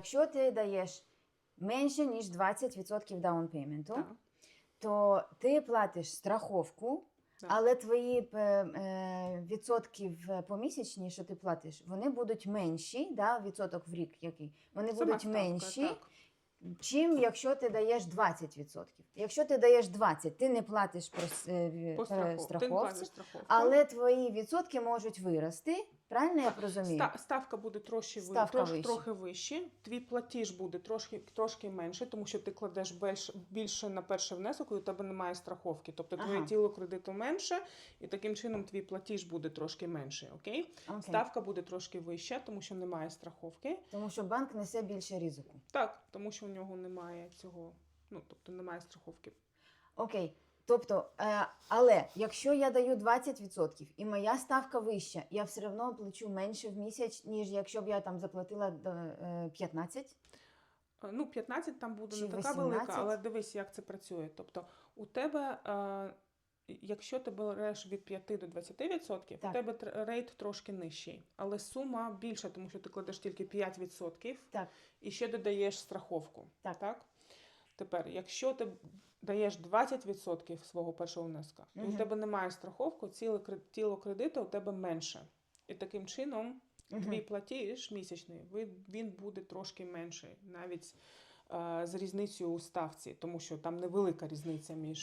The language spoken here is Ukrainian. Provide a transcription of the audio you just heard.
Якщо ти даєш менше, ніж 20% даунпейменту, Так. то ти платиш страховку, Так. але твої е, е, відсотки помісячні, що ти платиш, вони будуть менші, да, відсоток в рік який, вони Сама будуть ставка, менші, так. чим якщо ти даєш 20%. Якщо ти даєш 20%, ти не платиш про, е, страховці, але твої відсотки можуть вирости. Правильно я розумію? Ста- ставка буде трошки, ви- Ставка трош, вище. трохи вище. Твій платіж буде трошки, трошки менше, тому що ти кладеш більше, більше на перший внесок, і у тебе немає страховки. Тобто твоє Ага. тіло кредиту менше, і таким чином твій платіж буде трошки менший. Окей? Окей. Ставка буде трошки вища, тому що немає страховки. Тому що банк несе більше ризику. Так, тому що у нього немає цього, ну тобто немає страховки. Окей. Тобто, е, але якщо я даю 20% і моя ставка вища, я все одно плачу менше в місяць, ніж якщо б я там заплатила е, 15. Е, Ну, 15 там буде Чи не така велика, але дивись, як це працює. Тобто, у тебе, е, якщо ти береш від 5 до 20%, Так. у тебе тр- рейт трошки нижчий, але сума більша, тому що ти кладеш тільки 5% Так. і ще додаєш страховку. Так. так? Тепер, якщо ти даєш 20% свого першого внеска, і у тебе немає страховки, ціле тіло кредиту у тебе менше. І таким чином твій платіж місячний, він буде трошки менший, навіть е, з різницею у ставці, тому що там невелика різниця між